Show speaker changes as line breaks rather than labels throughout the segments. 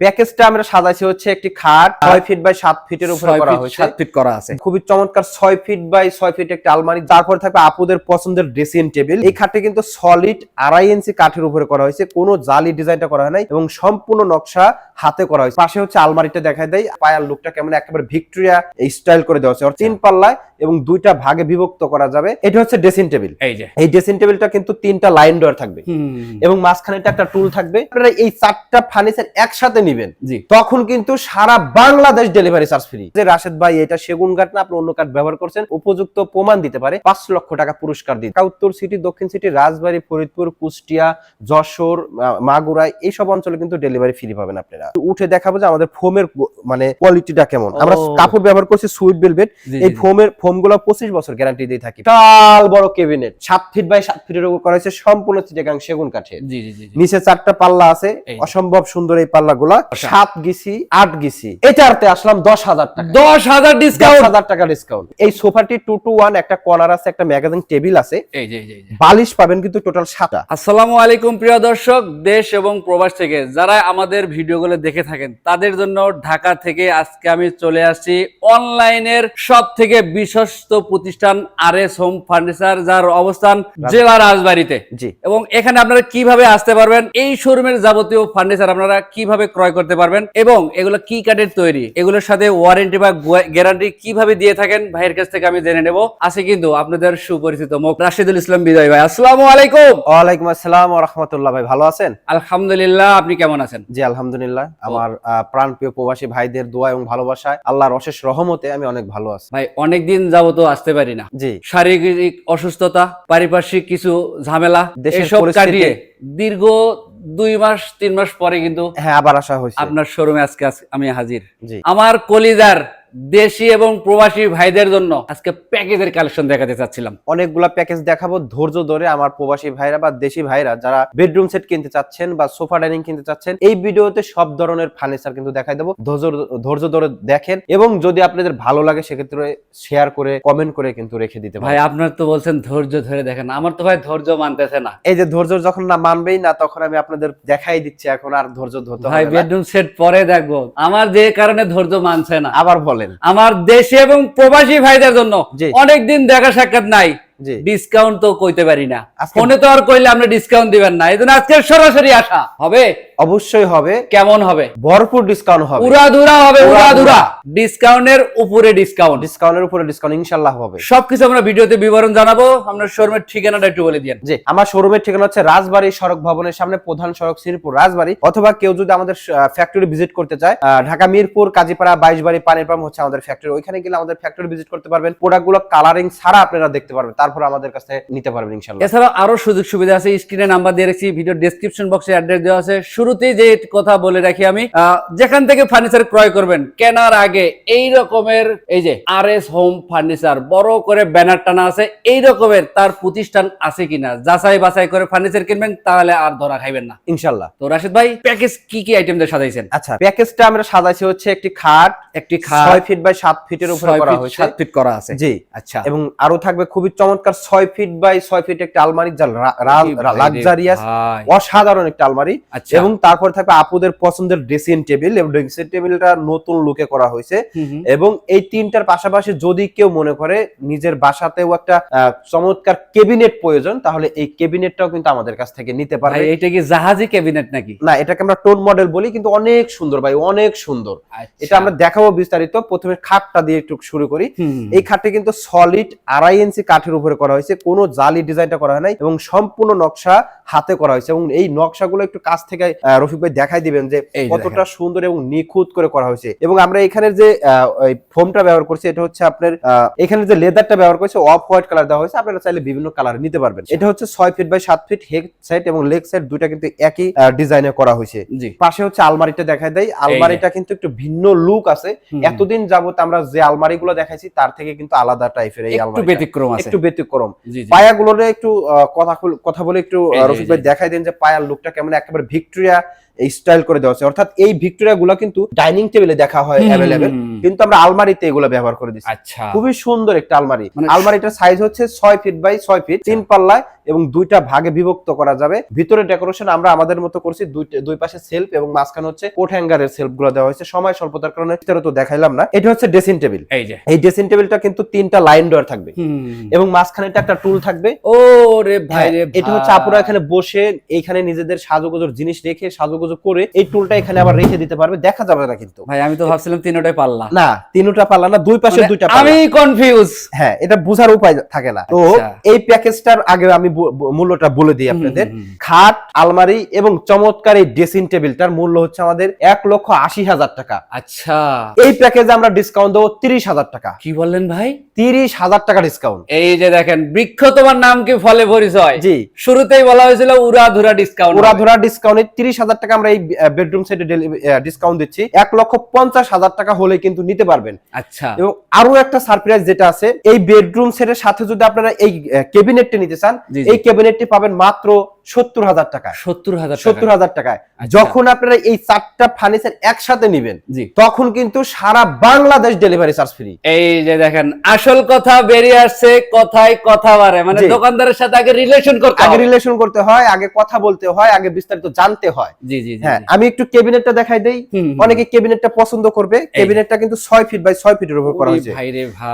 প্যাকেজটা আমরা সাজাইছি হচ্ছে একটি খাট ছয় ফিট বাই সাত ফিটের উপরে করা হয়েছে।
সাত ফিট করা আছে।
খুবই চমৎকার ছয় ফিট বাই ছয় ফিট একটা আলমারি। তারপরে থাকবে আপুদের পছন্দের ড্রেসিং টেবিল এই খাটটি কিন্তু সলিড আড়াই ইঞ্চি কাঠের উপরে করা হয়েছে। কোনো জালি ডিজাইনটা করা হয় নাই এবং সম্পূর্ণ নকশা হাতে করা হয়েছে। পাশে হচ্ছে আলমারিটা দেখায় দেয় পায়ার লুকটা কেমন একেবারে ভিক্টোরিয়া স্টাইল করে দেওয়া হচ্ছে তিন পাল্লায় এবং দুইটা ভাগে বিভক্ত করা যাবে। এটা হচ্ছে ড্রেসিং টেবিল
এই যে।
এই ড্রেসিং টেবিলটা কিন্তু তিনটা লাইন ডোর থাকবে। এবং মাঝখানে একটা টুল থাকবে। আপনারা এই চারটা ফার্নিচার একসাথে নিবেন।
জি।
তখন কিন্তু সারা বাংলাদেশ ডেলিভারি চার্জ ফ্রি যে রাশেদ ভাই এটা সেগুন কাঠ না আপনি অন্য কাঠ ব্যবহার করছেন উপযুক্ত প্রমাণ দিতে পারে পাঁচ লক্ষ টাকা পুরস্কার দিতে। উত্তর সিটি দক্ষিণ সিটি রাজবাড়ী ফরিদপুর কুষ্টিয়া যশোর মাগুরা এইসব অঞ্চলে কিন্তু ডেলিভারি ফ্রি পাবেন আপনারা। উঠে দেখাবো যে আমাদের ফোমের মানে কোয়ালিটিটা কেমন। আমরা কাপড় ব্যবহার করছি সুইট বেলভেট এই। ফোমের ফোমগুলো পঁচিশ বছর গ্যারান্টি দিয়ে থাকি। বিশাল বড় কেবিনেট সাত ফিট বাই সাত ফিটের উপর করা হয়েছে সম্পূর্ণ চিটাগাং সেগুন কাঠের।
জি জি জি জি।
নিচে চারটা পাল্লা আছে অসম্ভব সুন্দর এই পাল্লা গুলা
আচ্ছা।
সাত আট এটাতে আসলাম দশ হাজার টাকা।
দশ হাজার ডিসকাউন্ট
হাজার টাকা ডিসকাউন্ট এই সোফাটি টু টু ওয়ান একটা কর্নার আছে একটা ম্যাগাজিন টেবিল আছে। বালিশ পাবেন কিন্তু টোটাল সাতটা।
আসসালামু আলাইকুম প্রিয় দর্শক দেশ এবং প্রবাস থেকে। যারা আমাদের ভিডিওগুলো দেখে থাকেন তাদের জন্য ঢাকা থেকে আজকে আমি চলে আসছি অনলাইনের সব থেকে বিশ্বস্ত প্রতিষ্ঠান আর এস হোম ফার্নিচার যার অবস্থান জেলা রাজবাড়িতে।
জি।
এবং এখানে আপনারা কীভাবে আসতে পারবেন এই শোরুমের যাবতীয় ফার্নিচার আপনারা কীভাবে ক্রয় করতে পারবেন এবং এগুলো কি কাঠের তৈরি? এগুলোর সাথে ওয়ারেন্টি বা গ্যারান্টি কীভাবে দিয়ে থাকেন? ভাইয়ের কাছ থেকে আমি জেনে নেব। আছে কিন্তু আপনাদের সুপরিচিত মুখ। রাশিদুল ইসলাম বিজয় ভাই আসসালামু আলাইকুম।
ওয়ালাইকুম আসসালাম রহমতুল্লাহ ভাই ভালো আছেন?
আলহামদুলিল্লাহ আপনি কেমন আছেন?
জি আলহামদুলিল্লাহ। আমার আহ, প্রাণপ্রিয় প্রবাসী ভাইদের দোয়া এবং ভালোবাসায় আল্লাহর অশেষ রহমতে আমি অনেক ভালো আছি।
ভাই অনেক দিন অনেকদিন যাবত আসতে পারি না।
জি।
শারীরিক অসুস্থতা পারিপার্শ্বিক কিছু ঝামেলা
দেশের পরিস্থিতি।
কাটিয়ে দীর্ঘ দুই মাস তিন মাস পরে কিন্তু
হ্যাঁ আবার আসা হয়েছে।
আপনার শোরুমে আজকে আজ- আমি হাজির। আমার কলিজার দেশি এবং প্রবাসী ভাইদের জন্য আজকে প্যাকেজের কালেকশন দেখাতে চাচ্ছিলাম।
অনেকগুলা প্যাকেজ দেখাবো ধৈর্য ধরে আমার প্রবাসী ভাইরা বা দেশি ভাইরা যারা বেডরুম সেট কিনতে চাচ্ছেন বা সোফা ডাইনিং কিনতে চাচ্ছেন এই ভিডিওতে সব ধরনের ফার্নিচার কিন্তু দেখাই দেবো। ধৈর্য ধরে দেখেন এবং যদি আপনাদের ভালো লাগে সেক্ষেত্রে শেয়ার করে কমেন্ট করে কিন্তু রেখে দিতে
ভাই আপনার তো বলছেন ধৈর্য ধরে দেখেন আমার তো ভাই ধৈর্য মানতেছে না।
এই যে ধৈর্য যখন না মানবেই না তখন আমি আপনাদের দেখাই দিচ্ছি এখন আর ধৈর্য ধরতে
ভাই বেডরুম সেট পরে দেখব আমার যে কারণে ধৈর্য মানছে না।
আবার বলেন।
আমার দেশে এবং প্রবাসী ভাইদের জন্য অনেকদিন দেখা সাক্ষাৎ নাই। ডিসকাউন্ট তো কইতে পারি না। ফোনে তো আর কইলে আপনি ডিসকাউন্ট দিবেন না। এই জন্য আজকে সরাসরি আসা। হবে?
অবশ্যই হবে।
কেমন হবে?
ভরপুর ডিসকাউন্ট হবে।
উড়াধুরা হবে
উড়াধুরা।
উড়াধুরা ডিসকাউন্টের উপরে ডিসকাউন্ট
ডিসকাউন্টের উপরে ডিসকাউন্ট ইনশাল্লাহ হবে।
সবকিছু আমরা ভিডিওতে বিবরণ জানাব। আপনার শোরুমের ঠিকানাটা একটু বলে দিন
জি আমার শোরুমের ঠিকানা হচ্ছে রাজবাড়ী সড়ক ভবনের সামনে প্রধান সড়ক শ্রীপুর রাজবাড়ী। অথবা কেউ যদি আমাদের ফ্যাক্টরি ভিজিট করতে চায় ঢাকা মিরপুর কাজীপাড়া বাইশবাড়ি পানির পাম্প হচ্ছে আমাদের ফ্যাক্টরি ওইখানে গেলে আমাদের ফ্যাক্টরি ভিজিট করতে পারবেন। প্রোডাক্টগুলো কালারিং ছাড়া আপনারা দেখতে পারবেন। তারপর আমাদের কাছে নিতে পারবেন ইনশাল্লাহ
এছাড়াও আরও সুযোগ সুবিধা আছে স্ক্রিনে নাম্বার দিয়ে রেখেছি ভিডিও ডেসক্রিপশন বক্সে অ্যাড্রেস দেওয়া আছে। শুরুতেই যে কথা বলে রাখি আমি যেখান থেকে ফার্নিচার ক্রয় করবেন কেনার আগে এই রকমের এই যে আর এস হোম ফার্নিচার বড় করে ব্যানার টানা আছে এই রকমের তার প্রতিষ্ঠান আছে কিনা যাচাই বাছাই করে ফার্নিচার কিনবেন তাহলে আর ধরা খাইবেন না।
ইনশাল্লাহ
তো রাশিদ ভাই প্যাকেজ কি কি আইটেম দিয়ে সাজাইছেন?
আচ্ছা প্যাকেজটা আমরা সাজাইছি হচ্ছে একটি খাট
একটি খাট
ছয় ফিট বাই সাত ফিটের উপরে করা হয়েছে।
সাত ফিট করা আছে।
জি
আচ্ছা।
এবং আরও থাকবে খুবই চমৎকার ছয় ফিট বাই ছয় ফিট একটা আলমারি যা লাক্সারিয়াস অসাধারণ একটা আলমারি।
আচ্ছা।
এবং তারপর থাকবে আপুদের পছন্দের ড্রেসিং টেবিল এবং ড্রেসিং টেবিলটা নতুন লুকে করা হয়েছে। এবং এই তিনটার পাশাপাশি যদি কেউ মনে করে নিজের বাসাতেও একটা চমৎকার কেবিনেট প্রয়োজন তাহলে এই কেবিনেটটাও কিন্তু আমাদের কাছ থেকে নিতে পারবে।
এটা কি জাহাজি ক্যাবিনেট নাকি?
না এটাকে আমরা টোন মডেল বলি কিন্তু অনেক সুন্দর ভাই অনেক সুন্দর।
আচ্ছা।
এটা আমরা দেখাবো বিস্তারিত। প্রথমে খাটটা দিয়ে একটু শুরু করি। এই খাটটা কিন্তু সলিড আড়াই ইঞ্চি কাঠের উপরে করা হয়েছে কোনো জালি ডিজাইনটা করা হয় নাই এবং সম্পূর্ণ নকশা হাতে করা হয়েছে এবং এই নকশাগুলো একটু কাছ থেকে রফিক ভাই দেখাই দিবেন যে কতটা সুন্দর এবং নিখুঁত করে করা হয়েছে এবং আমরা এখানের যে ফোমটা ব্যবহার করছি এটা হচ্ছে আপনার এখানে যে লেদারটা ব্যবহার করছে অফ হোয়াইট কালার দেওয়া হয়েছে আপনারা চাইলে বিভিন্ন কালার নিতে পারবেন। এটা হচ্ছে ছয় ফিট বাই সাত ফিট হেড সাইড এবং লেগ সাইড দুইটা কিন্তু একই ডিজাইনে করা হয়েছে। পাশে হচ্ছে আলমারিটা দেখায় দেয় আলমারিটা কিন্তু একটু ভিন্ন লুক আছে। এতদিন যাবত আমরা যে আলমারিগুলো দেখাইছি তার থেকে কিন্তু আলাদা টাইপের এই আলমারি একটু
ব্যতিক্রম আছে।
একটু ব্যতিক্রম। পায়াগুলোর একটু কথা কথা বলে একটু রফিক ভাই দেখাই দেন যে পায়ার লুকটা কেমন একেবারে ভিক্টোরিয়া স্টাইল করে দেওয়া হয়েছে অর্থাৎ এই ভিক্টোরিয়া গুলো কিন্তু ডাইনিং টেবিলে দেখা হয় অ্যাভেলেবেল কিন্তু আমরা আলমারিতে এগুলো ব্যবহার করে দিচ্ছি।
আচ্ছা।
খুবই সুন্দর একটা আলমারি।
মানে-
আলমারিটার সাইজ হচ্ছে ছয় ফিট বাই ছয় ফিট তিন পাল্লায় এবং দুইটা ভাগে বিভক্ত করা যাবে। ভিতরে ডেকোরেশন আমরা আমাদের মতো করছি দুই- পাশে সেলফ এবং মাঝখানে হচ্ছে কোট হ্যাঙ্গারের সেলফগুলো দেওয়া হয়েছে। সময় স্বল্পতার কারণে ভিতরে তো দেখাইলাম না। এটা হচ্ছে ড্রেসিং টেবিল
এই যে।
এই ড্রেসিং টেবিলটা কিন্তু তিনটা লাইন ডোর থাকবে। এবং মাঝখানে একটা টুল থাকবে।
ও রে ভাই
হ্যাঁ,
রে
এটা হচ্ছে। আপুরা এখানে বসে এইখানে নিজেদের সাজুগুজুর জিনিস রেখে সাজুগুজু করে এই টুলটা এখানে আবার রেখে দিতে পারবে দেখা যাবে না কিন্তু।
ভাই আমি তো ভাবছিলাম তিনটাই পাল্লা।
না তিনটা পাল্লা না দুই পাশে
মানে
দুইটা
আমি কনফিউজ
হ্যাঁ এটা বোঝার উপায় থাকে না। তো
আচ্ছা।
এই প্যাকেজটার আগে আমি মূল্যটা বলে দিই আপনাদের। খাট আলমারি এবং চমৎকার এই ড্রেসিং টেবিলটার মূল্য হচ্ছে আমাদের এক লক্ষ আশি হাজার টাকা।
আচ্ছা।
এই প্যাকেজে আমরা ডিসকাউন্ট দেবো তিরিশ হাজার টাকা।
কি বললেন ভাই?
তিরিশ হাজার টাকা ডিসকাউন্ট
এই যে দেখেন বৃক্ষ তোমার নাম কি? ফলে পরিচয়।
জি।
শুরুতেই বলা হয়েছিল উড়া ধুরা ডিসকাউন্ট
ওরা ধরা ডিসকাউন্টে তিরিশ হাজার টাকা আমরা এই বেডরুম সেটে ডিসকাউন্ট দিচ্ছি। এক লক্ষ পঞ্চাশ হাজার টাকা হলে কিন্তু নিতে পারবেন।
আচ্ছা।
এবং আরও একটা সারপ্রাইজ যেটা আছে এই বেডরুম সেটের সাথে যদি আপনারা এই ক্যাবিনেটটি নিতে চান। এই ক্যাবিনেটটি পাবেন মাত্র সত্তর হাজার টাকায়।
সত্তর হাজার
সত্তর হাজার টাকায়।
আচ্ছা।
যখন আপনারা এই চারটা ফার্নিচার একসাথে নিবেন তখন কিন্তু সারা বাংলাদেশ ডেলিভারি চার্জ ফ্রি
এই যে দেখেন আসল কথা বেরিয়ে আসছে কথায় কথা বাড়ে। মানে দোকানদারের সাথে আগে রিলেশন করতে
আগে রিলেশন করতে হয় আগে কথা বলতে হয় আগে বিস্তারিত জানতে হয়।
জি জি
হ্যাঁ আমি একটু ক্যাবিনেটটা দেখাই দেই। অনেকে ক্যাবিনেটটা পছন্দ করবে। ক্যাবিনেটটা কিন্তু ছয় ফিট বাই ছয় ফিটের উপর করা হয়েছে।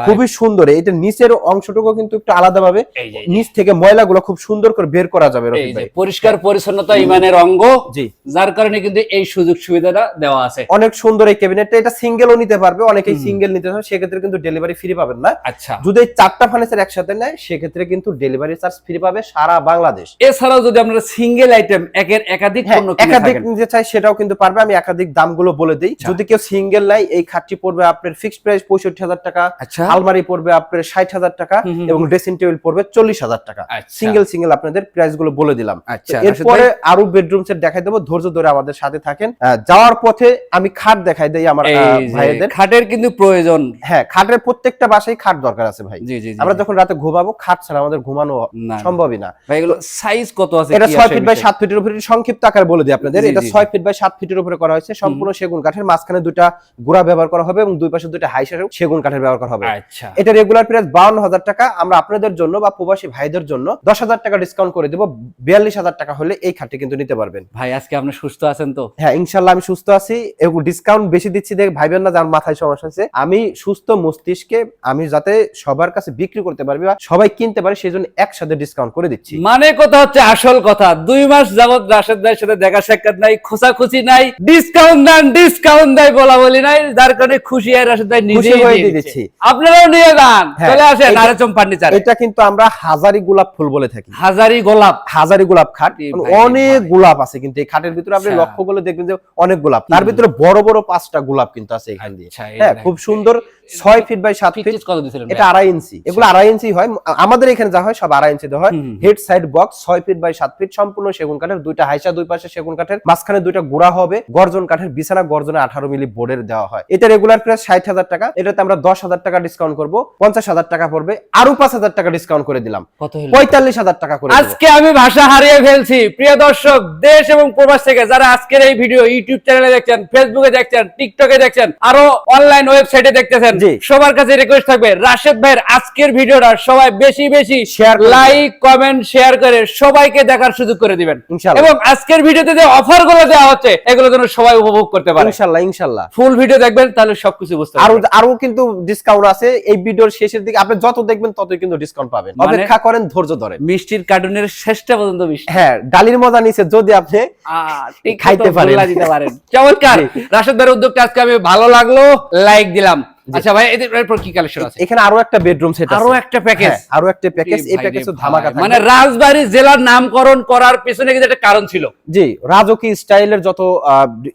খুবই সুন্দর। এটা নিচের অংশটুকু কিন্তু একটু আলাদাভাবে।
এই যে
নিচ থেকে ময়লাগুলো খুব সুন্দর করে বের করা যাবে রফিক
পরিষ্কার পরিচ্ছন্নতা ইমানের অঙ্গ।
জি।
যার কারণে কিন্তু এই সুযোগ সুবিধাটা দেওয়া আছে।
অনেক সুন্দর এই ক্যাবিনেটটা এটা সিঙ্গেলও নিতে পারবে অনেকেই সিঙ্গেল নিতে হয় সেক্ষেত্রে কিন্তু ডেলিভারি ফ্রি পাবেন না।
আচ্ছা।
যদি চারটা ফার্নিচার একসাথে নেয় সেক্ষেত্রে কিন্তু ডেলিভারি চার্জ ফ্রি পাবে সারা বাংলাদেশ।
এছাড়াও যদি আপনারা সিঙ্গেল আইটেম একের একাধিক
হ্যাঁ,
পণ্য
একাধিক নিতে চাই সেটাও কিন্তু পারবে। আমি একাধিক দামগুলো বলে দিই।
আচ্ছা।
যদি কেউ সিঙ্গেল নাই এই খাটটি পড়বে আপনার ফিক্সড প্রাইস পঁয়ষট্টি হাজার টাকা।
আচ্ছা।
আলমারি পড়বে আপনার ষাট হাজার টাকা এবং ড্রেসিং টেবিল পড়বে চল্লিশ হাজার টাকা।
আচ্ছা।
সিঙ্গেল সিঙ্গেল আপনাদের প্রাইসগুলো বলে দিলাম।
আচ্ছা
এরপরে আরও বেডরুম সেট দেখাই দেবো। ধৈর্য ধরে আমাদের সাথে থাকেন। যাওয়ার পথে আমি খাট দেখাই দেই আমার ভাইদের।
খাটের কিন্তু প্রয়োজন।
হ্যাঁ খাটের প্রত্যেকটা বাসায় খাট দরকার আছে ভাই।
জি জি
আমরা যখন রাতে ঘুমাবো খাট ছাড়া আমাদের ঘুমানো সম্ভবই না।
ভাই এগুলো সাইজ কত আছে?
এটা
কি
ছয় ফিট বাই
বিষয়ে?
সাত ফিটের উপরে সংক্ষিপ্ত আকারে বলে দিই আপনাদের। এটা
জি,
ছয় ফিট বাই সাত ফিটের উপরে করা হয়েছে। সম্পূর্ণ সেগুন কাঠের। মাঝখানে দুইটা গোড়া ব্যবহার করা হবে এবং দুই পাশে দুইটা হাই সেগুন কাঠের ব্যবহার করা হবে।
আচ্ছা।
এটা রেগুলার প্রাইস বাউন্ন হাজার টাকা। আমরা আপনাদের জন্য বা প্রবাসী ভাইদের জন্য দশ হাজার টাকা ডিসকাউন্ট করে দেবো। বিয়াল্লিশ হাজার টাকা হলে এই খাটটি কিন্তু নিতে পারবেন।
ভাই আজকে আপনি সুস্থ আছেন তো?
হ্যাঁ ইনশাল্লাহ আমি সুস্থ আছি। এবং ডিসকাউন্ট বেশি দিচ্ছি দেখে ভাইবেন না যে আমার মাথায় সমস্যা আছে আমি সুস্থ মস্তিষ্কে আমি যাতে সবার কাছে বিক্রি করতে পারবি বা সবাই কিনতে পারে সেই জন্য একসাথে ডিসকাউন্ট করে দিচ্ছি।
মানে কথা হচ্ছে আসল কথা। দুই মাস যাবত রাশেদ ভাইয়ের সাথে দেখা সাক্ষাৎ নাই খোঁচাখুচি নাই ডিসকাউন্ট দেন ডিসকাউন্ট দেয় বলা বলি নাই যার কারণে খুশি হয় রাশেদ ভাই নিজেই দিয়ে দিচ্ছি। আপনারাও নিয়ে যান।
হ্যাঁ,
চলে আসেন
এটা-
আরেচম ফার্নিচার
এটা কিন্তু আমরা হাজারি গোলাপ ফুল বলে থাকি।
হাজারি গোলাপ।
হাজারি গোলাপ খাট। মানে অনেক গোলাপ আছে কিন্তু এই খাটের ভিতরে আপনি
আচ্ছা।
লক্ষ্য করলে দেখবেন যে অনেক গোলাপ। তার ভিতরে বড় বড় পাঁচটা গোলাপ কিন্তু আছে এখান দিয়ে।
আচ্ছা,
হ্যাঁ খুব সুন্দর ছয় ফিট বাই সাত ফিট
কত দিছিলেন
এটা আড়াই ইঞ্চি। এগুলো আড়াই ইঞ্চি হয়। আমাদের এখানে যা হয় সব আড়াই ইঞ্চি দেওয়া হয়। হেড সাইড বক্স ছয় ফিট বাই সাত ফিট সম্পূর্ণ সেগুন কাঠের। দুইটা হাইসা দুই পাশে সেগুন কাঠের। মাঝখানে দুইটা গোড়া হবে। গর্জন কাঠের বিছানা গর্জনে আঠারো মিলি বোর্ডের দেওয়া হয়। এটা রেগুলার প্রাইস ষাট হাজার টাকা। এটাতে আমরা দশ হাজার টাকা ডিসকাউন্ট করব। পঞ্চাশ হাজার টাকা পড়বে। আরও পাঁচ হাজার টাকা ডিসকাউন্ট করে দিলাম।
কত
পঁয়তাল্লিশ হাজার টাকা করে
আজকে আমি ভাষা হারিয়ে ফেলছি প্রিয় দর্শক দেশ এবং প্রবাস থেকে যারা আজকের এই ভিডিও ইউটিউব চ্যানেলে দেখছেন ফেসবুকে দেখছেন টিকটকে দেখছেন আরও অনলাইন ওয়েবসাইটে দেখতেছেন সবার কাছে রিকোয়েস্ট থাকবে রাশেদ ভাইয়ের আজকের ভিডিওটা সবাই বেশি বেশি
করে
লাইক কমেন্ট শেয়ার করে সবাইকে দেখার সুযোগ করে দিবেন। এবং আজকের ভিডিওতে যে অফারগুলো দেওয়া হচ্ছে এগুলো যেন সবাই উপভোগ করতে পারে।
ইনশাল্লাহ ইনশাল্লাহ।
ফুল ভিডিও দেখবেন তাহলে সবকিছু বুঝতে আরও
আরও কিন্তু ডিসকাউন্ট আছে এই ভিডিওর শেষের দিকে আপনি যত দেখবেন ততই কিন্তু ডিসকাউন্ট পাবেন।
মানে-
অপেক্ষা করেন ধৈর্য ধরে
মিষ্টির কার্টুনের শেষটা পর্যন্ত
হ্যাঁ ডালির মজা নিচে যদি আপনি খাইতে পারেন।
গোল্লা দিতে পারেন। চমৎকার! উদ্যোগটা আজকে আমি ভালো লাগল লাইক দিলাম। আচ্ছা ভাই এদের এরপর কি কালেকশন আছে?
এখানে আরও একটা বেডরুম সেট
আরও একটা প্যাকেজ
হ্যাঁ, আরও একটা প্যাকেজ এই প্যাকেজ ধামাকা
মানে রাজবাড়ী জেলার নামকরণ করার পেছনে কিন্তু একটা কারণ ছিল।
জি রাজকী স্টাইলের যত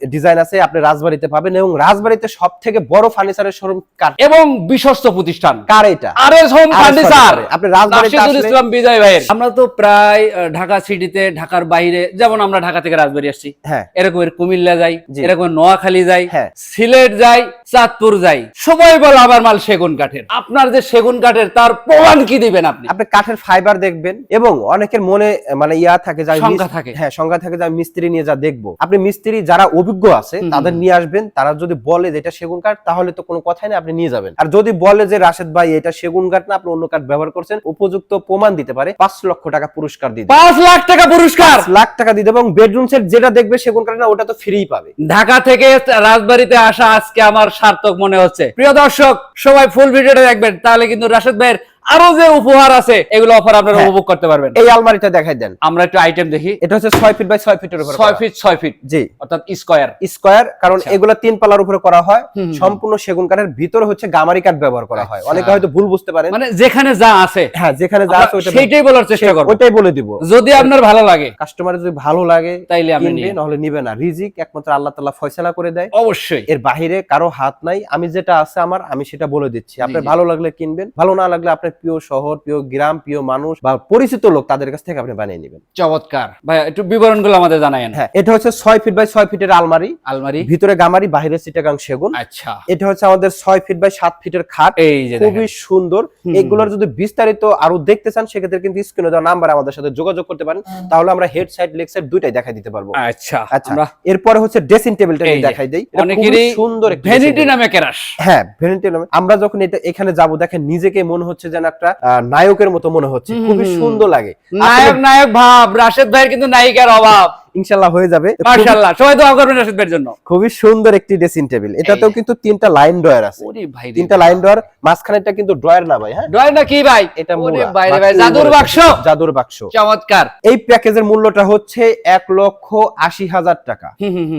ডিজাইন আছে আপনি রাজবাড়িতে পাবেন এবং রাজবাড়িতে সব থেকে বড় ফার্নিচারের শোরুম কার?
এবং বিশ্বস্ত প্রতিষ্ঠান।
কার এটা?
আর এস হোম ফার্নিচার
আপনি রাজবাড়িতে আসলে-
ইসলাম বিজয় ভাইয়ের। আমরা তো প্রায় ঢাকা সিটিতে ঢাকার বাইরে যেমন আমরা ঢাকা থেকে রাজবাড়ি আসছি।
হ্যাঁ।
এরকমের কুমিল্লা যাই। এরকম নোয়াখালী যাই
হ্যাঁ।
সিলেট যাই চাঁদপুর যাই সবাই বলে আবার মাল সেগুন কাঠের। আপনার যে সেগুন কাঠের তার প্রমাণ কি দিবেন আপনি?
আপনি কাঠের ফাইবার দেখবেন এবং অনেকের মনে মানে ইয়া থাকে যে আমি
শঙ্কা
মিস-
থাকে।
হ্যাঁ সংখ্যা থাকে যে আমি মিস্ত্রি নিয়ে যা দেখব। আপনি মিস্ত্রি যারা অভিজ্ঞ আছে তাদের নিয়ে আসবেন তারা যদি বলে যে এটা সেগুন কাঠ তাহলে তো কোনো কথাই নেই আপনি নিয়ে যাবেন। আর যদি বলে যে রাশেদ ভাই এটা সেগুন কাঠ না আপনি অন্য কাঠ ব্যবহার করছেন উপযুক্ত প্রমাণ দিতে পারে পাঁচ লক্ষ টাকা পুরস্কার দিতে
পাঁচ লাখ টাকা পুরস্কার!
লাখ টাকা দিতে এবং বেডরুম সেট যেটা দেখবে সেগুন কাঠ না ওটা তো ফ্রি পাবে।
ঢাকা থেকে রাজবাড়িতে আসা আজকে আমার সার্থক মনে হচ্ছে। প্রিয় দর্শক সবাই ফুল ভিডিওটা দেখবেন তাহলে কিন্তু রাশেদ ভাইয়ের আরও যে উপহার আছে এগুলো অফার আপনারা
হ্যাঁ।
উপভোগ করতে পারবেন।
এই আলমারিটা দেখাই দেন।
আমরা একটু আইটেম দেখি।
এটা হচ্ছে ছয় ফিট বাই ছয় ফিটের উপর
ছয় ফিট ছয় ফিট
জি।
অর্থাৎ স্কোয়ার
স্কোয়ার কারণ
আচ্ছা।
এগুলো তিন পাল্লার উপরে করা হয়। সম্পূর্ণ সেগুন কাঠের ভিতরে হচ্ছে গামারি কাঠ ব্যবহার করা হয়।
আচ্ছা।
অনেকে হয়তো ভুল বুঝতে পারেন।
মানে যেখানে যা আছে।
হ্যাঁ যেখানে যা আছে
আমরা
ওইটা
সেইটাই বলার চেষ্টা করব।
ওইটাই বলে দিব।
যদি আপনার ভালো লাগে।
কাস্টমারের যদি ভালো লাগে
তাইলে আপনি
কিনবে
নিন।
নাহলে নিবে না। রিজিক একমাত্র আল্লাহ তাআলা ফয়সালা করে দেয়।
অবশ্যই।
এর বাহিরে কারও হাত নাই। আমি যেটা আছে আমার আমি সেটা বলে দিচ্ছি। আপনার ভালো লাগলে কিনবেন ভালো না লাগলে আপনার প্রিয় শহর প্রিয় গ্রাম প্রিয় মানুষ বা পরিচিত লোক তাদের কাছ থেকে আপনি বানিয়ে নেবেন।
চমৎকার। ভাই একটু বিবরণগুলো আমাদের জানায়েন।
হ্যাঁ এটা হচ্ছে ছয় ফিট বাই ছয় ফিটের আলমারি।
আলমারি।
ভিতরে গামারি বাহিরে সিটাগাং সেগুন।
আচ্ছা।
এটা হচ্ছে আমাদের ছয় ফিট বাই সাত ফিটের খাট।
এই যে
খুবই সুন্দর। এগুলোর যদি বিস্তারিত আরও দেখতে চান সেক্ষেত্রে কিন্তু স্ক্রিনে দেওয়া নাম্বার আমাদের সাথে যোগাযোগ করতে পারেন। তাহলে আমরা হেড সাইড লেগ সাইড দুইটাই দেখাই দিতে পারব।
আচ্ছা
আচ্ছা এরপরে হচ্ছে ড্রেসিং টেবিলটা দেখাই দেই।
অনেকেরই
সুন্দর
ভ্যানিটি নামে কেরাস।
হ্যাঁ ভ্যানিটি নামে। আমরা যখন এটা এখানে যাব দেখেন নিজেকে মনে হচ্ছে যেন একটা আহ, নায়কের মতো মনে হচ্ছে। খুবই সুন্দর লাগে।
নায়ক নায়ক ভাব রাশেদ ভাইয়ের কিন্তু নায়িকার অভাব।
ইনশাল্লাহ হয়ে যাবে। খুবই-
মাশাআল্লাহ সবাই দোয়া করবেন রাশেদ ভাইয়ের জন্য।
খুবই সুন্দর একটি ড্রেসিং টেবিল এটাতেও কিন্তু তিনটা লাইন ড্রয়ার আছে।
ওরে ভাই
তিনটা লাইন ড্রয়ার মাঝখানেরটা কিন্তু ড্রয়ার না ভাই হ্যাঁ?
ডয় না কি ভাই?
এটা
ওরে ভাই জাদুর বাক্স।
জাদুর বাক্স।
চমৎকার।
এই প্যাকেজের মূল্যটা হচ্ছে এক লক্ষ আশি হাজার টাকা।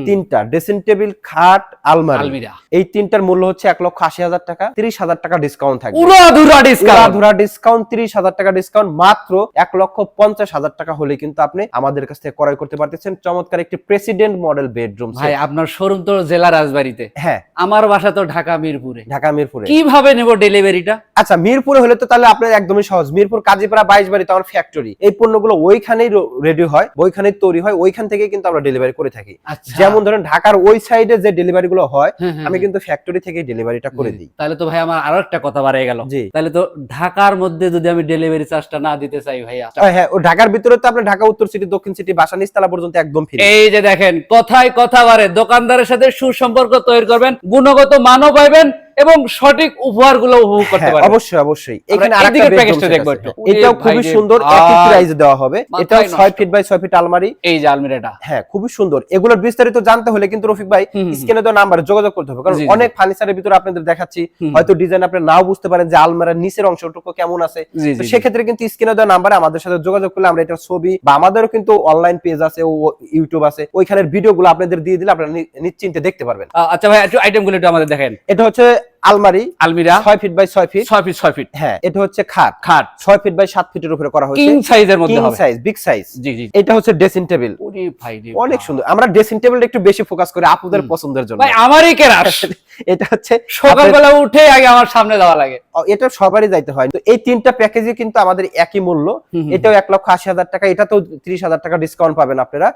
তিনটা ড্রেসিং টেবিল খাট
আলমারি।
এই তিনটার মূল্য হচ্ছে এক লক্ষ আশি হাজার টাকা। তিরিশ হাজার টাকা ডিসকাউন্ট থাকবে।
পুরো ধুরা ডিসকাউন্ট
ধরা ডিসকাউন্ট তিরিশ হাজার টাকা ডিসকাউন্ট মাত্র এক লক্ষ পঞ্চাশ হাজার টাকা হলে কিন্তু আপনি আমাদের কাছ থেকে ক্রয় করতে পারতেছেন। চমৎকার একটি প্রেসিডেন্ট মডেল বেডরুম
ভাই আপনার শোরুম তো জেলা রাজবাড়িতে।
হ্যাঁ।
আমার বাসা তো ঢাকা মিরপুরে।
ঢাকা মিরপুরে।
কীভাবে নেব ডেলিভারিটা?
আচ্ছা মিরপুরে হলে তো তাহলে আপনার একদমই সহজ। মিরপুর কাজীপাড়া বাইশ বাড়ি তো আমার ফ্যাক্টরি এই পণ্যগুলো ওইখানেই রেডি হয় ওইখানেই তৈরি হয় ওইখান থেকে কিন্তু আমরা ডেলিভারি করে থাকি।
আচ্ছা।
যেমন ধরেন ঢাকার ওই সাইডে যে ডেলিভারি গুলো হয়
হ্যাঁ, হ্যাঁ,
আমি
হ্যাঁ।
কিন্তু ফ্যাক্টরি থেকে ডেলিভারিটা করে দিই।
তাহলে তো ভাই আমার আরও একটা কথা বাড়ে গেল। তাহলে তো ঢাকার মধ্যে যদি আমি ডেলিভারি চার্জটা না দিতে চাই ভাইয়া
হ্যাঁ ও ঢাকার ভিতরে তো আপনার ঢাকা উত্তর সিটি দক্ষিণ সিটি বাসা নিস্তালা পর্যন্ত একদম
এই যে দেখেন, কথায় কথা বাড়ে। দোকানদারের সাথে সুসম্পর্ক তৈরি করবেন, গুণগত মানও পাইবেন এবং সঠিক উপহারগুলো উপভোগ করতে
হ্যাঁ,
পারবেন
অবশ্যই। অবশ্যই এখানে আরেকটা
প্যাকেজটা দেখব একটু।
এটাও খুবই সুন্দর। একই প্রাইসে দেওয়া হবে। এটাও
নষ্ট।
ছয় ফিট বাই ছয় ফিট আলমারি।
এই যে আলমিরাটা।
হ্যাঁ খুবই সুন্দর। এগুলোর বিস্তারিত জানতে হলে কিন্তু রফিক ভাই। স্ক্রিনে দেওয়া নাম্বারে যোগাযোগ করতে হবে। কারণ। অনেক ফার্নিচারের ভিতরে আপনাদের দেখাচ্ছি। হয়তো ডিজাইন আপনি নাও বুঝতে পারেন যে আলমারার নিচের অংশটুকু কেমন আছে। তো। সেক্ষেত্রে কিন্তু স্ক্রিনে দেওয়া নাম্বারে আমাদের সাথে যোগাযোগ করলে আমরা এটার ছবি বা আমাদেরও কিন্তু অনলাইন পেজ আছে ও ইউটিউব আছে। ওইখানের ভিডিওগুলো আপনাদের দিয়ে দিলে আপনারা নিশ্চিন্তে দেখতে পারবেন।
আচ্ছা ভাই একটু আইটেমগুলো একটু আমাদের দেখেন।
এটা হচ্ছে it আলমারি
আলমিরা
ছয় ফিট বাই ছয় ফিট
ছয় ফিট ছয় ফিট
হ্যাঁ এটা হচ্ছে খাট।
খাট।
ছয় ফিট বাই সাত ফিটের উপরে করা হয়েছে।
কিং সাইজের মধ্যে হবে।
সাইজ বিগ সাইজ
জি জি।
এটা হচ্ছে ড্রেসিং টেবিল অনেক সুন্দর। আমরা ড্রেসিং টেবিলটা একটু বেশি ফোকাস করি আপুদের পছন্দের জন্য।
ভাই আমারই কেরাস
এটা হচ্ছে
সকালবেলা উঠে আগে আমার সামনে যাওয়া লাগে।
এটা সবারই যাইতে হয়। তো এই তিনটা প্যাকেজে কিন্তু আমাদের একই মূল্য। এটাও এক লক্ষ আশি হাজার টাকা। এটা তো তিরিশ হাজার টাকা ডিসকাউন্ট পাবেন আপনারা।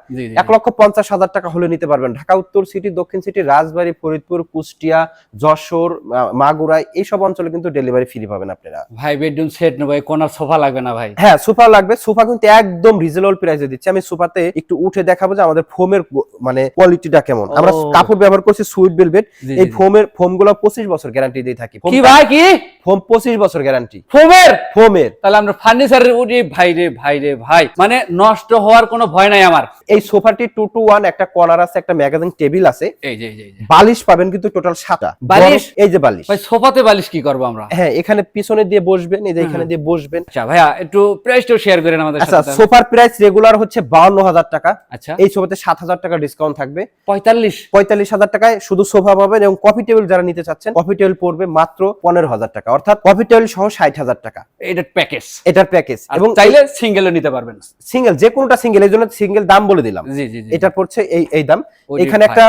এক লক্ষ পঞ্চাশ হাজার টাকা হলে নিতে পারবেন। ঢাকা উত্তর সিটি দক্ষিণ সিটি রাজবাড়ী ফরিদপুর কুষ্টিয়া যশোর মাগুরা এইসব অঞ্চলে কিন্তু ডেলিভারি ফ্রি পাবেন আপনারা।
ভাই বেডরুম সেট নেব কোনার সোফা লাগবে না ভাই।
হ্যাঁ সোফা লাগবে। সোফা কিন্তু একদম রিজনেবল প্রাইসে দিচ্ছি। আমি সোফাতে একটু উঠে দেখাবো যে আমাদের ফোমের মানে কোয়ালিটিটা কেমন। আমরা কাপড় ব্যবহার করছি সুইট বেলভেট এই। ফোমের ফোমগুলো পঁচিশ বছর গ্যারান্টি দিয়ে থাকি।
কি ভাই কি?
ফোম পঁচিশ বছর গ্যারান্টি
ফোমের
ফোমের
তাহলে আমরা ফার্নিচারের উঠি। ভাই রে ভাই রে ভাই। মানে নষ্ট হওয়ার কোনো ভয় নাই আমার।
এই সোফাটি টু টু ওয়ান একটা কর্নার আছে একটা ম্যাগাজিন টেবিল আছে।
এই যে এই যে,
বালিশ পাবেন কিন্তু টোটাল সাতটা।
বালিশ?
এই যে বালিশ।
ভাই সোফাতে বালিশ কি করব আমরা?
হ্যাঁ এখানে পিছনে দিয়ে বসবেন এই যে এখানে দিয়ে বসবেন।
আচ্ছা ভাইয়া একটু প্রাইসটাও শেয়ার করেন আমাদের
আচ্ছা সোফার প্রাইস রেগুলার হচ্ছে বাউন্ন হাজার টাকা।
আচ্ছা।
এই সোফাতে সাত হাজার টাকা ডিসকাউন্ট থাকবে।
পঁয়তাল্লিশ।
পঁয়তাল্লিশ হাজার টাকায় শুধু সোফা পাবেন এবং কফি টেবিল যারা নিতে চাচ্ছেন কফি টেবিল পড়বে মাত্র পনেরো হাজার টাকা। অর্থাৎ কফি টেবিল সহ ষাট হাজার টাকা।
এটা প্যাকেজ
এটার প্যাকেজ
এবং চাইলে সিঙ্গেলও নিতে পারবেন।
সিঙ্গেল যে কোনোটা সিঙ্গেল এই জন্য সিঙ্গেল দাম বলে দিলাম।
জি জি
এটা পড়ছে এই এই দাম। এখানে একটা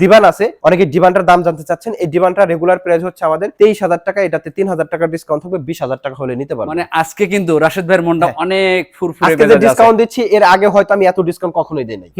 ডিবান আছে। অনেকে ডিবানটার দাম জানতে চাচ্ছেন। এই ডিবানটা রেগুলার প্রাইস হচ্ছে আমাদের তেইশ হাজার টাকা এটাতে তিন হাজার টাকা ডিসকাউন্ট থাকবে বিশ হাজার টাকা হলে নিতে পারবেন
মানে আজকে কিন্তু রাশেদ ভাইয়ের মনটা
হ্যাঁ।
অনেক ফুরফুরে।
ডিসকাউন্ট দিচ্ছি এর আগে হয়তো আমি এত ডিসকাউন্ট কখনোই দিই নাই।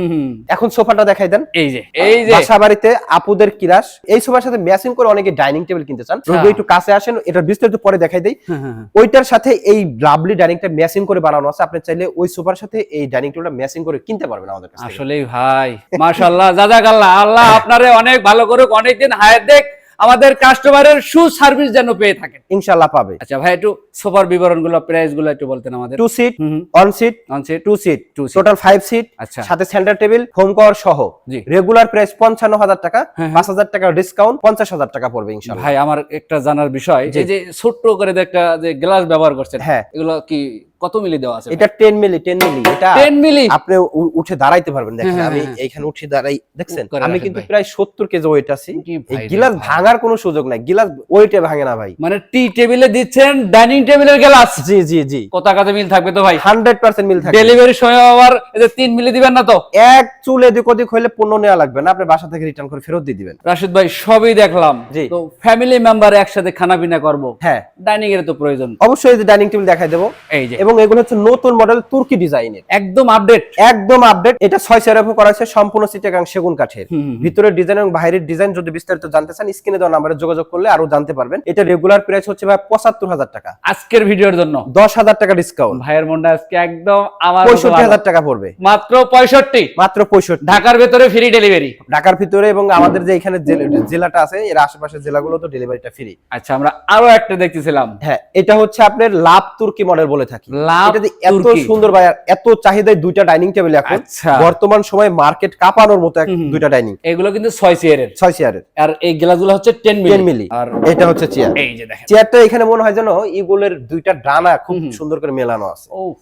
এখন সোফাটা দেখাই দেন
এই যে এই যে
বাসা বাড়িতে আপুদের কিরাস এই সোফার সাথে ম্যাচিং করে অনেকে ডাইনিং টেবিল কিনতে চান
আচ্ছা।
রবি একটু কাছে আসেন এটা বিস্তারিত পরে দেখাই দেই
হ্যাঁ, হ্যাঁ, হ্যাঁ।
ওইটার সাথে এই লাভলি ডাইনিংটা ম্যাচিং করে বানানো আছে আপনি চাইলে ওই সোফার সাথে এই ডাইনিং টেবিলটা ম্যাচিং করে কিনতে পারবেন আমাদের কাছে
আসলেই ভাই মাশাআল্লাহ জাজাক আল্লাহ আল্লাহ আপনারে অনেক ভালো করুক অনেকদিন হায়াত দেখ আমাদের কাস্টমারের সু সার্ভিস যেন পেয়ে থাকেন।
ইনশাআল্লাহ পাবে।
আচ্ছা ভাই একটু সোফার বিবরণগুলো প্রাইসগুলো একটু বলতেন আমাদের।
Two seat
hmm hmm,
on seat
on seat,
two seat total five seat
আচ্ছা।
সাথে সেন্টার টেবিল হোম কভার সহ।
জি।
রেগুলার প্রাইস পঞ্চান্ন হাজার টাকা
হ্যাঁ,
পাঁচ হাজার টাকা ডিসকাউন্ট পঞ্চাশ হাজার টাকা পড়বে ইনশাল্লাহ
ভাই আমার একটা জানার বিষয় যে ছোট্ট করে একটা যে গ্লাস ব্যবহার করছেন
হ্যাঁ।
এগুলো কি কত মিলি দেওয়া আছে
এটা টেন মিলি টেন মিলি। এটা
10 মিলি?
আপনি উঠে দাঁড়াইতে পারবেন দেখেন
হ্যাঁ,
আমি
হ্যাঁ,
এইখানে উঠে দাঁড়াই দেখছেন? আমি কিন্তু প্রায় সত্তর কেজি ওয়েট আছি। এই গিলাস। ভাঙার কোনো সুযোগ নাই গিলাস ওয়েটে ভাঙে না ভাই।
মানে টি টেবিলে দিচ্ছেন ডাইনিং টেবিলের গ্লাস?
জি জি জি।
কত টাকাতে মিল থাকবে তো ভাই?
হান্ড্রেড পার্সেন্ট মিল থাকে
ডেলিভারি সময় আবার এই যে 3 মিলি দিবেন না তো?
এক চুল এদিক ওদিক হইলে পণ্য নেওয়া লাগবে না আপনি বাসা থেকে রিটার্ন করে ফেরত দিয়ে দিবেন।
রাশিদ ভাই সবই দেখলাম।
জি।
তো ফ্যামিলি মেম্বার একসাথে খানা পিনা করব।
হ্যাঁ।
ডাইনিং এর তো প্রয়োজন।
অবশ্যই ডাইনিং টেবিল দেখাই দেবো।
এই যে।
এবং এগুলো হচ্ছে নতুন মডেল তুর্কি ডিজাইনের।
একদম আপডেট
একদম আপডেট এটা ছয় চেয়ার করা হয়েছে সম্পূর্ণ সিটেগাং সেগুন কাঠের। ভিতরের ডিজাইন এবং বাইরের ডিজাইন যদি বিস্তারিত জানতে চান স্ক্রিনে দেওয়া নাম্বারে যোগাযোগ করলে আরও জানতে পারবেন। এটা রেগুলার প্রাইস হচ্ছে ভাই পঁচাত্তর হাজার টাকা।
আজকের ভিডিওর জন্য।
দশ হাজার টাকা ডিসকাউন্ট
ভাইয়ের মনটা আজকে একদম আমার
পঁয়ষট্টি হাজার টাকা পড়বে।
মাত্র পঁয়ষট্টি।
মাত্র পঁয়ষট্টি।
ঢাকার ভেতরে ফ্রি ডেলিভারি
ঢাকার ভিতরে এবং আমাদের যে এখানে জেলাটা আছে এর আশেপাশের জেলাগুলো তো ডেলিভারিটা ফ্রি
আচ্ছা আমরা আরও একটা দেখতেছিলাম।
হ্যাঁ এটা হচ্ছে আপনার লাভ তুর্কি মডেল বলে থাকি।
লাভ
এত সুন্দর ভাই এত চাহিদায় দুইটা ডাইনিং টেবিল এখন।
আচ্ছা।
বর্তমান সময় মার্কেট কাঁপানোর মতো। দুইটা ডাইনিং।
এগুলো কিন্তু ছয় চেয়ারের।
ছয় চেয়ারের।
আর এই গ্লাসগুলো হচ্ছে টেন মিলি
টেন মিলি
আর
এটা হচ্ছে চেয়ার।
এই যে দেখেন।
চেয়ারটা এখানে মনে হয় যেন ইগুলের দুইটা ডানা খুব। সুন্দর করে মেলানো আছে।
ও।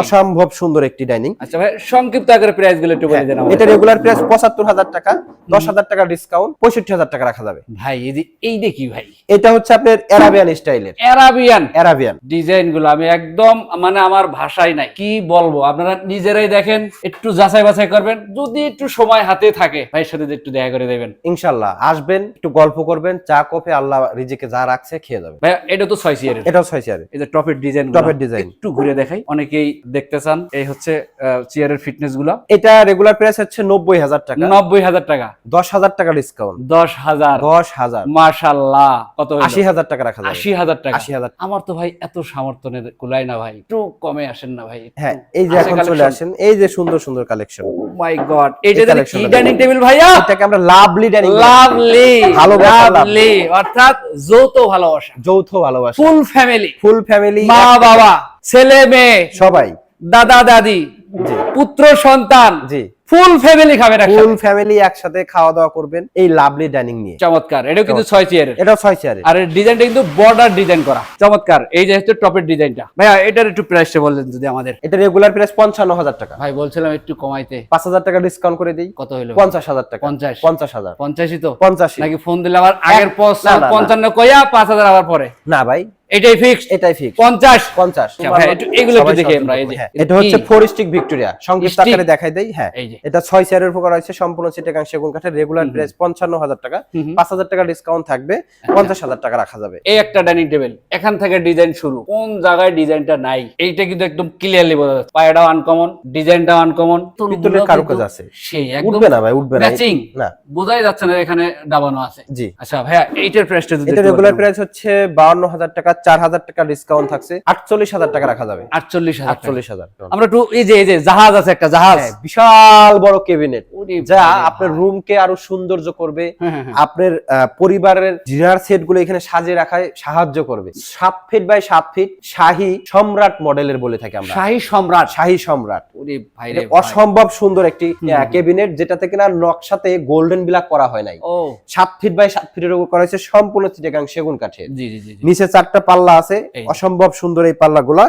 অসম্ভব সুন্দর একটি ডাইনিং
আচ্ছা ভাই সংক্ষিপ্ত আকারে প্রাইসগুলো একটু বলে দেন আমাদের।
এটা রেগুলার প্রাইস পঁচাত্তর হাজার টাকা দশ হাজার টাকা ডিসকাউন্ট পঁয়ষট্টি হাজার টাকা রাখা যাবে।
ভাই এই যে এই দেখি ভাই?
এটা হচ্ছে আপনার অ্যারাবিয়ান স্টাইলের
অ্যারাবিয়ান
অ্যারাবিয়ান
ডিজাইনগুলো আমি একদম মানে আমার ভাষাই নাই। কি বলব? আপনারা নিজেরাই দেখেন একটু যাচাই বাছাই করবেন। যদি একটু সময় হাতে থাকে ভাইয়ের সাথে একটু দেখা করে দেবেন।
ইনশাল্লাহ আসবেন একটু গল্প করবেন চা কফে আল্লাহ রিজিকে যা রাখছে খেয়ে যাবে
ভাই এটা তো ছয় চেয়ারের
এটাও ছয় চেয়ারে
এই যে টপের ডিজাইন
টপের ডিজাইন।
একটু ঘুরে দেখাই। অনেকেই দেখতে চান এই হচ্ছে চেয়ারের ফিটনেসগুলো।
এটা রেগুলার প্রাইস হচ্ছে নব্বই হাজার টাকা।
নব্বই হাজার টাকা।
দশ হাজার টাকা ডিসকাউন্ট
দশ হাজার।
দশ হাজার।
মাশাল্লাহ কত
আশি হাজার টাকা রাখা
আশি হাজার টাকা।
আশি হাজার।
আমার তো ভাই এত সামর্থ্যের কুলাই না ভাই। একটু কমে আসেন না ভাই
হ্যাঁ এই যে এখন চলে আসেন এই যে সুন্দর সুন্দর কালেকশন
মাই গড এটা জানি কি ডাইনিং টেবিল ভাইয়া?
এটাকে আমরা lovely dining
lovely
love।
Lovely অর্থাৎ যৌথ ভালোবাসা।
যৌথ ভালোবাসা।
ফুল ফ্যামিলি
ফুল ফ্যামিলি
মা বাবা। ছেলে মেয়ে
সবাই।
দাদা দাদি পুত্র সন্তান
জি।
ফুল ফ্যামিলি খাবেন
ফুল ফ্যামিলি একসাথে খাওয়া দাওয়া করবেন। এই লাভলি ডাইনিং নিয়ে।
চমৎকার। এটা কিন্তু ছয় চেয়ারের
এটা ছয় চেয়ারে
আর ডিজাইনটা কিন্তু বর্ডার ডিজাইন করা। চমৎকার। এই যে হচ্ছে টপের ডিজাইনটা ভাইয়া এটার একটু প্রাইসটা বললেন যদি আমাদের।
এটা রেগুলার প্রাইস পঞ্চান্ন হাজার টাকা।
ভাই বলছিলাম একটু কমাইতে।
পাঁচ হাজার টাকা ডিসকাউন্ট করে দিই।
কত হলো
পঞ্চাশ হাজার টাকা।
পঞ্চাশ।
পঞ্চাশ হাজার।
পঞ্চাশই তো?
পঞ্চাশ
নাকি ফোন দিলে আবার আগের। পঞ্চান্ন কইয়া পাঁচ হাজার আবার পরে?
না ভাই।
এটাই ফিক্সড
এটাই ফিক্স
পঞ্চাশ?
পঞ্চাশ।
আচ্ছা, ভাই, একটু এগুলো একটু দেখি আমরা, এই যে।
হ্যাঁ,
এটা
হচ্ছে? ফোর স্টিক ভিক্টোরিয়া সংক্ষিপ্ত আকারে দেখাই দেই হ্যাঁ। এটা ছয় চেয়ারের উপর করা হয়েছে সম্পূর্ণ সিটেগাং সেগুন কাঠের রেগুলার প্রাইস পঞ্চান্ন হাজার টাকা।
হুম হুম।
পাঁচ হাজার টাকা ডিসকাউন্ট থাকবে পঞ্চাশ হাজার টাকা রাখা যাবে।
এই একটা ডাইনিং টেবিল এখান থেকে ডিজাইন শুরু। কোন জায়গায় ডিজাইনটা নাই? এইটা কিন্তু একদম ক্লিয়ারলি বোঝা যাচ্ছে। পায়রাও আনকমন ডিজাইনটাও আনকমন
পিতলের কারুকাজ আছে।
সেই একদম
উঠবে না ভাই উঠবে না।
ম্যাচিং
না।
বোঝাই যাচ্ছে না এখানে দাবানো আছে।
জি।
আচ্ছা ভাইয়া এইটার প্রাইসটা যদি
এটা রেগুলার প্রাইস হচ্ছে বাউন্ন হাজার টাকা চার হাজার টাকা ডিসকাউন্ট থাকছে। আটচল্লিশ হাজার টাকা রাখা যাবে।
আটচল্লিশ
আটচল্লিশ হাজার
আমরা একটু এই যে এই যে জাহাজ আছে একটা জাহাজ।
হ্যাঁ, বিশাল বড় কেবিনেট যা আপনার রুমকে আরও সৌন্দর্য করবে।
হ্যাঁ, হ্যাঁ।
আপনার পরিবারের ডিনার সেটগুলো এখানে সাজিয়ে রাখায় সাহায্য করবে। সাত ফিট বাই সাত ফিট শাহী সম্রাট মডেলের বলে থাকি আমরা।
শাহী সম্রাট।
শাহী সম্রাট।
রে
অসম্ভব সুন্দর একটি কেবিনেট যেটাতে কিনা নকশাতে গোল্ডেন বিলাক করা হয় নাই। সাত ফিট বাই সাত ফিটের উপর করা হয়েছে সম্পূর্ণ চিটাগাং সেগুন কাঠের।
জি জি জি জি।
নিচে চারটা পাল্লা আছে অসম্ভব সুন্দর এই পাল্লা গুলা।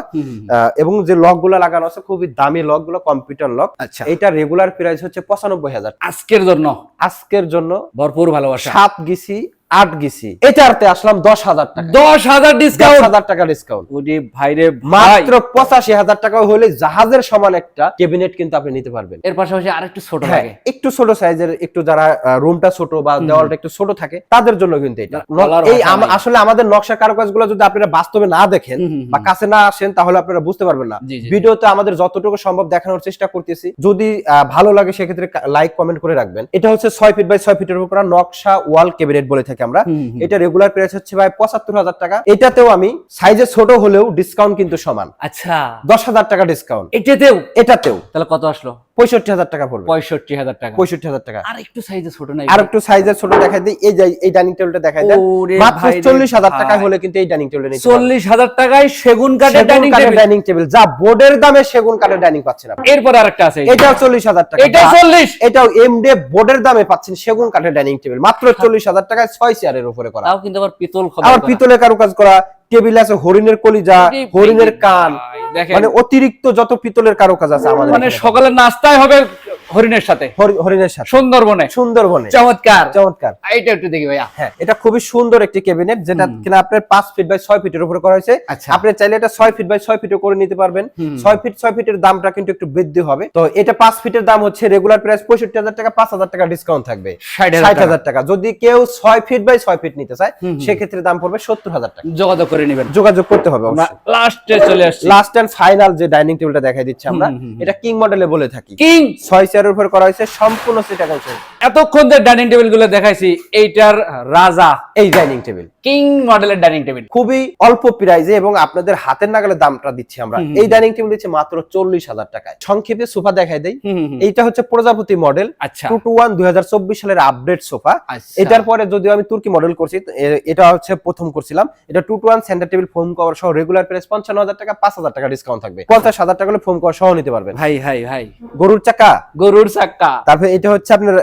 এবং যে লকগুলা লাগানো আছে খুবই দামি লকগুলো কম্পিউটার লক
আচ্ছা।
এটা রেগুলার প্রাইস হচ্ছে পঁচানব্বই হাজার
আজকের জন্য
আজকের জন্য
ভরপুর ভালোবাসা।
সাত গিসি আট গিসি এটাতে আসলাম দশ হাজার টাকা।
দশ হাজার ডিসকাউন্ট
হাজার টাকা ডিসকাউন্ট
ভাইরে
মাত্র পঁচাশি হাজার টাকা হলে জাহাজের সমান একটা ক্যাবিনেট কিন্তু আপনি নিতে পারবেন।
এর পাশাপাশি ছোট
হ্যাঁ একটু ছোট সাইজের একটু যারা রুমটা ছোট বা দেওয়ালটা একটু ছোট থাকে তাদের জন্য কিন্তু এটা। এই। আসলে আমাদের নকশা কারুকাজগুলো যদি আপনারা বাস্তবে না দেখেন বা কাছে না আসেন তাহলে আপনারা বুঝতে পারবেন না। ভিডিওতে আমাদের যতটুকু সম্ভব দেখানোর চেষ্টা করতেছি। যদি ভালো লাগে সেক্ষেত্রে লাইক কমেন্ট করে রাখবেন। এটা হচ্ছে ছয় ফিট বাই ছয় ফিটের উপর নকশা ওয়াল ক্যাবিনেট বলে থাকি থেকে আমরা। এটা রেগুলার প্রাইস হচ্ছে ভাই পঁচাত্তর হাজার টাকা। এটাতেও আমি সাইজে ছোট হলেও ডিসকাউন্ট কিন্তু সমান।
আচ্ছা।
দশ হাজার টাকা ডিসকাউন্ট
এটাতেও?
এটাতেও।
তাহলে কত আসলো?
পঁয়ষট্টি হাজার টাকা পড়বে।
পঁয়ষট্টি হাজার টাকা।
পঁয়ষট্টি হাজার টাকা।
আর একটু সাইজে ছোট নাই
আর একটু সাইজের ছোট দেখাই দিই। এই যে এই ডাইনিং টেবিলটা দেখাই দেন। মাত্র চল্লিশ হাজার টাকা হলে কিন্তু এই ডাইনিং টেবিল
চল্লিশ হাজার টাকায় সেগুন কাঠের ডাইনিং টেবিল
ডাইনিং টেবিল যা বোর্ডের দামে সেগুন কাঠের ডাইনিং পাচ্ছেন আপনি।
এরপর আরেকটা আছে।
এটাও চল্লিশ হাজার টাকা।
এটা চল্লিশ।
এটাও এমডে বোর্ডের দামে পাচ্ছেন সেগুন কাঠের ডাইনিং টেবিল মাত্র চল্লিশ হাজার টাকায় ছয় চেয়ারের উপরে করা।
তাও কিন্তু আবার পিতল
আবার পিতলের কারুকাজ করা টেবিল আছে হরিণের কলিজা হরিণের কান। মানে অতিরিক্ত যত পিতলের কারও কাজ আছে আমাদের
মানে সকালে নাস্তায় হবে হরিণের সাথে।
হরিণের সাথে।
সুন্দরবনে।
সুন্দরবনে।
চমৎকার।
চমৎকার।
এইটা একটু দেখি ভাইয়া।
হ্যাঁ এটা খুবই সুন্দর একটি ক্যাবিনেট যেটা কিনা আপনার পাঁচ ফিট বাই ছয় ফিটের উপরে করা হয়েছে।
আচ্ছা।
আপনি চাইলে এটা ছয় ফিট বাই ছয় ফিটও করে নিতে পারবেন। ছয় ফিট ছয় ফিটের দামটা কিন্তু একটু বৃদ্ধি হবে। তো এটা পাঁচ ফিটের দাম হচ্ছে রেগুলার প্রাইস পঁয়ষট্টি হাজার টাকা পাঁচ হাজার টাকা ডিসকাউন্ট থাকবে।
ষাট হাজার টাকা।
যদি কেউ ছয় ফিট বাই ছয় ফিট নিতে চায়। সেক্ষেত্রে দাম পড়বে সত্তর হাজার টাকা।
যোগাযোগ করে নেবেন।
যোগাযোগ করতে হবে
লাস্টে চলে আসছি।
লাস্ট এন্ড ফাইনাল যে ডাইনিং টেবিলটা দেখাই দিচ্ছি আমরা। এটা কিং মডেলে বলে থাকি।
কিং
ছয় চেয়ারের উপর করা হয়েছে সম্পূর্ণ সিটা কালচার
এতক্ষণ যে ডাইনিং টেবিলগুলো দেখাইছি এইটার রাজা।
এই ডাইনিং টেবিল।
কিং মডেলের ডাইনিং টেবিল।
খুবই অল্প প্রাইজে এবং আপনাদের হাতের নাগালে দামটা দিচ্ছি আমরা। এই ডাইনিং টেবিল দিচ্ছি মাত্র চল্লিশ হাজার টাকায়। সংক্ষেপে সোফা দেখাই দেই। এইটা হচ্ছে প্রজাপতি মডেল।
আচ্ছা।
টু টু ওয়ান দুই সালের আপডেট সোফা।
আচ্ছা।
এটার পরে যদিও আমি তুর্কি মডেল করছি এটা হচ্ছে প্রথম করছিলাম। এটা two two one centre table foam cover সহ রেগুলার প্রাইস পঞ্চান্ন হাজার টাকা পাঁচ হাজার টাকা ডিসকাউন্ট থাকবে। পঞ্চাশ হাজার টাকা হলে ফোম কভার সহ নিতে পারবেন।
ভাই ভাই ভাই।
গরুর চাকা।
গরুর চাক্কা।
তারপরে এটা হচ্ছে আপনার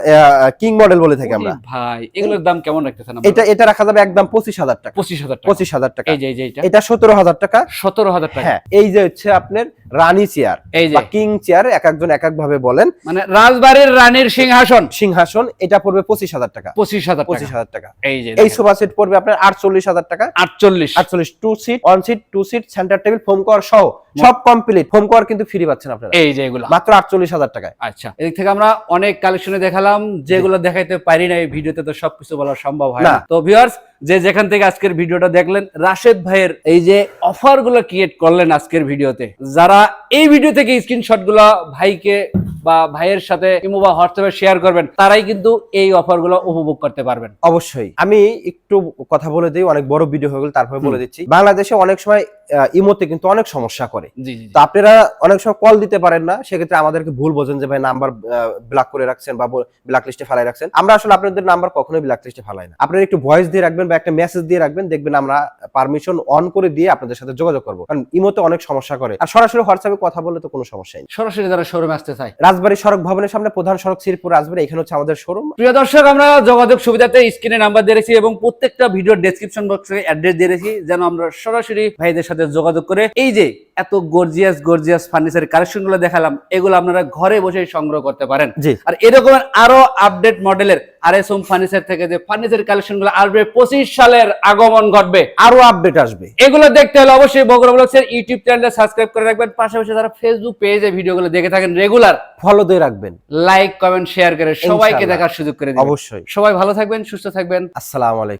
কিং মডেল বলে থাকি আমরা।
ভাই এগুলোর দাম কেমন রাখতেছেন
এটা এটা রাখা যাবে একদম পঁচিশ হাজার টাকা।
পঁচিশ হাজার টাকা।
পঁচিশ হাজার টাকা।
এই যে এটা?
এটা সতেরো হাজার টাকা।
সতেরো হাজার টাকা।
হ্যাঁ এই যে হচ্ছে আপনার রানী চেয়ার
এই যে।
বা কিং চেয়ার এক একজন এক এক ভাবে বলেন।
মানে রাজবাড়ির রানীর সিংহাসন।
সিংহাসন এটা পড়বে পঁচিশ হাজার টাকা।
পঁচিশ হাজার
পঁচিশ
টাকা
হাজার টাকা।
এই যে
এই সোফা সেট পড়বে আপনার আটচল্লিশ হাজার টাকা।
আটচল্লিশ।
আটচল্লিশ two seat one seat two seat centre table foam cover সহ। সব কমপ্লিট ফোম কভার কিন্তু ফ্রি পাচ্ছেন আপনারা।
এই যে এগুলো।
মাত্র আটচল্লিশ হাজার টাকায়।
আচ্ছা। এদিক থেকে আমরা অনেক কালেকশনে দেখালাম যেগুলো দেখাইতে পারি না এই ভিডিওতে তো সবকিছু বলা সম্ভব হয় না। তো ভিউয়ার্স যে যেখান থেকে আজকের ভিডিওটা দেখলেন রাশেদ ভাইয়ের এই যে অফারগুলো ক্রিয়েট করলেন আজকের ভিডিওতে যারা এই ভিডিও থেকে স্ক্রিনশটগুলো ভাইকে বা ভাইয়ের সাথে ইমো বা হোয়াটসঅ্যাপে শেয়ার করবেন তারাই কিন্তু এই অফারগুলো উপভোগ করতে পারবেন।
অবশ্যই। আমি একটু কথা বলে দিই অনেক বড় ভিডিও হয়ে গেল তারপরে বলে দিচ্ছি। বাংলাদেশে অনেক সময় ইমোতে কিন্তু অনেক সমস্যা করে। তো আপনারা অনেক সময় কল দিতে পারেন না সেক্ষেত্রে আমাদেরকে ভুল বোঝেন যে ভাই নাম্বার ব্লক করে রাখছেন বা ব্ল্যাক লিস্টে ফেলাই রাখছেন। আমরা আসলে আপনাদের নাম্বার কখনোই ব্ল্যাক লিস্টে ফেলাই না। আপনারা একটু ভয়েস দিয়ে রাখবেন বা একটা মেসেজ দিয়ে রাখবেন দেখবেন আমরা পারমিশন অন করে দিয়ে আপনাদের সাথে যোগাযোগ করব। কারণ ইমোতে অনেক সমস্যা করে। আর সরাসরি হোয়াটসঅ্যাপে কথা বললে তো কোনো সমস্যা নেই।
সরাসরি যারা শোরুমে আসতে চায়।
রাজবাড়ী সড়ক ভবনের সামনে প্রধান সড়ক শ্রীপুর রাজবাড়ী এখানে হচ্ছে আমাদের শোরুম
প্রিয় দর্শক আমরা যোগাযোগ সুবিধাতে স্ক্রিনে নাম্বার দিয়ে রেখেছি এবং প্রত্যেকটা ভিডিওর ডেসক্রিপশন বক্সে অ্যাড্রেস দিয়ে রেখেছি যেন আমরা সরাসরি ভাইদের সাথে যোগাযোগ করে এই যে এত গর্জিয়াস গর্জিয়াস ফার্নিচার কালেকশনগুলো দেখালাম এগুলো আপনারা ঘরে বসে সংগ্রহ করতে পারেন। আর এরকমের আরও আপডেট মডেলের আর এস হোম ফার্নিচার থেকে যে ফার্নিচার কালেকশনগুলো আসবে পঁচিশ সালের আগমন ঘটবে।
আরও আপডেট আসবে।
এগুলো দেখতে হলে অবশ্যই বগুড়া ব্লগসের ইউটিউব চ্যানেলটা সাবস্ক্রাইব করে রাখবেন। পাশাপাশি যারা ফেসবুক পেজে ভিডিওগুলো দেখে থাকেন রেগুলার
ফলো দিয়ে রাখবেন।
লাইক কমেন্ট শেয়ার করে সবাইকে দেখার সুযোগ করে দিবেন।
অবশ্যই।
সবাই ভালো থাকবেন সুস্থ থাকবেন।
আসসালামু আলাইকুম।